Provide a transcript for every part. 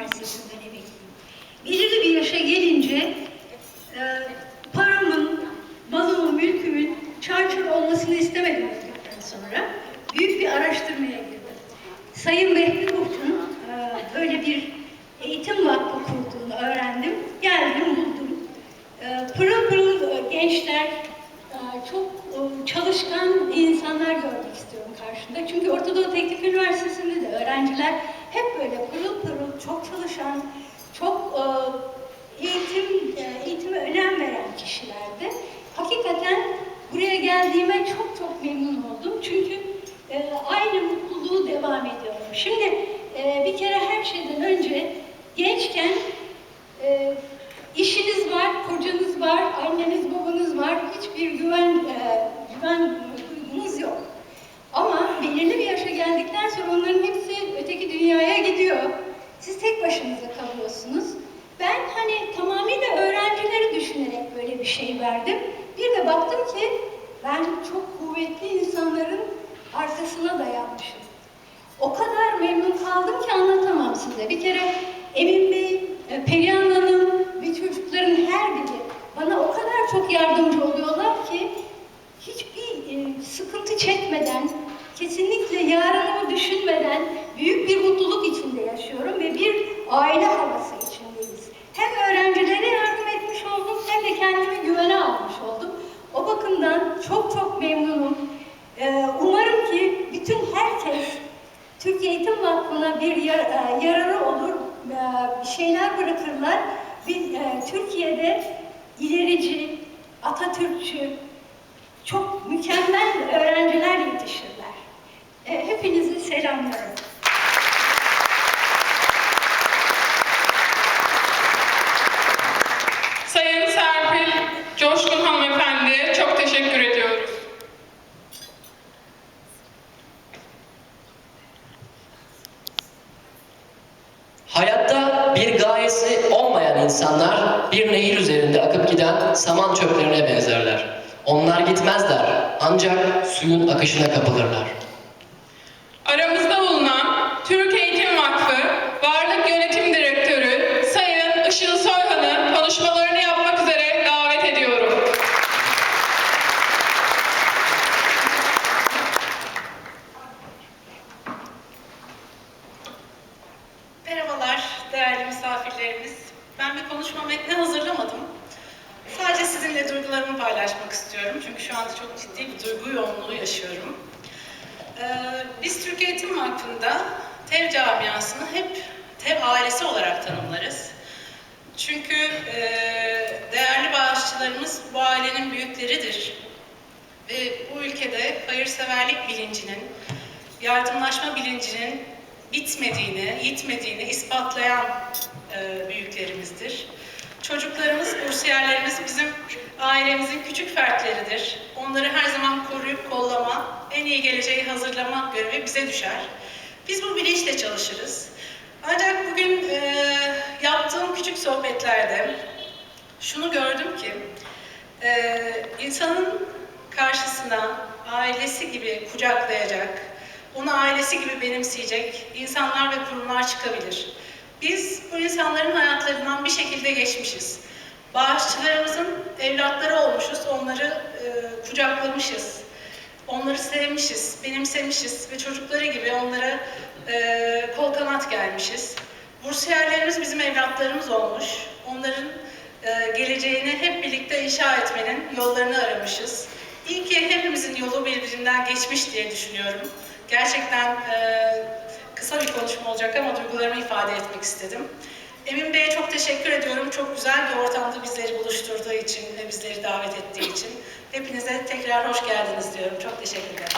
Üniversitesi'nden emekliyim. Belirli bir yaşa gelince e, paramın, malımın, mülkümün çarçur olmasını istemedim olduktan sonra. Büyük bir araştırmaya girdim. Sayın Vehbi Koç'un e, böyle bir eğitim vakfı kurduğunu öğrendim. Geldim, buldum. E, pırıl pırıl gençler, e, çok e, çalışkan insanlar görmek istiyorum karşımda. Çünkü Orta Doğu Teknik Üniversitesi'nde de öğrenciler hep böyle pırıl pırıl, çok çalışan, çok e, eğitim e, eğitime önem veren kişilerdi. Hakikaten buraya geldiğime çok çok memnun oldum. Çünkü e, aynı mutluluğu devam ediyorum. Şimdi e, bir kere her şeyden önce gençken e, işiniz var, kocanız var, anneniz babanız var. Hiçbir güven e, güven duygunuz yok. Ama belirli bir yaşa geldikten sonra onların hepsi verdim. Bir de baktım ki ben çok kuvvetli insanların arkasına dayanmışım. O kadar memnun kaldım ki anlatamam size. Bir kere Emin Bey, e, Perihan Hanım ve çocukların her biri bana o kadar çok yardımcı oluyorlar ki hiçbir e, sıkıntı çekmeden, kesinlikle yarınımı düşünmeden büyük bir mutluluk içinde yaşıyorum ve bir aile havası Bir yar- e, yararı olur, e, şeyler bırakırlar. Bir, e, Türkiye'de ilerici, Atatürkçü, çok mükemmel öğrenciler yetişirler. E, hepinizi selamlıyorum. Sayın Serpil Coşkun Hanımefendi'ye çok teşekkür ediyoruz. Hayatta bir gayesi olmayan insanlar bir nehir üzerinde akıp giden saman çöplerine benzerler. Onlar gitmezler ancak suyun akışına kapılırlar. Aramızda bulunan Türk Eğitim Vakfı Varlık Yönetim Direktörü Sayın Işıl Soyhan'ı konuşmalarını yapmak üzere davet ediyorum. Merhabalar değerli misafirlerimiz. Ben bir konuşma metni hazırlamadım. Sadece sizinle duygularımı paylaşmak istiyorum. Çünkü şu anda çok ciddi bir duygu yoğunluğu yaşıyorum. Ee, biz Türk Eğitim Vakfı'nda TEV camiasını hep TEV ailesi olarak tanımlarız. Çünkü e, değerli bağışçılarımız bu ailenin büyükleridir. Ve bu ülkede hayırseverlik bilincinin, yardımlaşma bilincinin bitmediğini, yitmediğini ispatlayan e, büyüklerimizdir. Çocuklarımız, bursiyerlerimiz bizim ailemizin küçük fertleridir. Onları her zaman koruyup kollama, en iyi geleceği hazırlama görevi bize düşer. Biz bu bilinçle çalışırız. Ancak bugün e, yaptığım küçük sohbetlerde şunu gördüm ki, e, insanın karşısına ailesi gibi kucaklayacak, onu ailesi gibi benimseyecek insanlar ve kurumlar çıkabilir. Biz bu insanların hayatlarından bir şekilde geçmişiz. Bağışçılarımızın evlatları olmuşuz, onları e, kucaklamışız. Onları sevmişiz, benimsemişiz ve çocukları gibi onlara e, kol kanat gelmişiz. Bursiyerlerimiz bizim evlatlarımız olmuş. Onların e, geleceğini hep birlikte inşa etmenin yollarını aramışız. İyi ki hepimizin yolu birbirinden geçmiş diye düşünüyorum. Gerçekten e, kısa bir konuşma olacak ama duygularımı ifade etmek istedim. Emin Bey'e çok teşekkür ediyorum. Çok güzel bir ortamda bizleri buluşturduğu için ve bizleri davet ettiği için. Hepinize tekrar hoş geldiniz diyorum. Çok teşekkürler.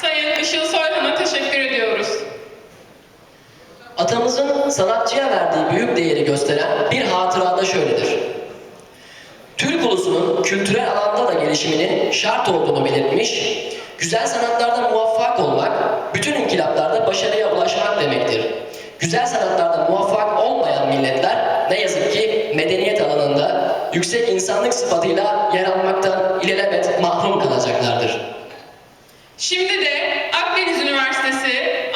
Sayın Işıl Soyhan'a teşekkür ediyoruz. Atamızın sanatçıya verdiği büyük değeri gösteren bir hatırada şöyledir. Türk ulusunun kültürel alanda da gelişiminin şart olduğunu belirtmiş, güzel sanatlarda muvaffak olmak, bütün inkılaplarda başarıya ulaşmak demektir. Güzel sanatlarda muvaffak olmayan milletler ne yazık ki medeniyet alanında yüksek insanlık sıfatıyla yer almaktan ilelebet mahrum kalacaklardır. Şimdi de Akdeniz Üniversitesi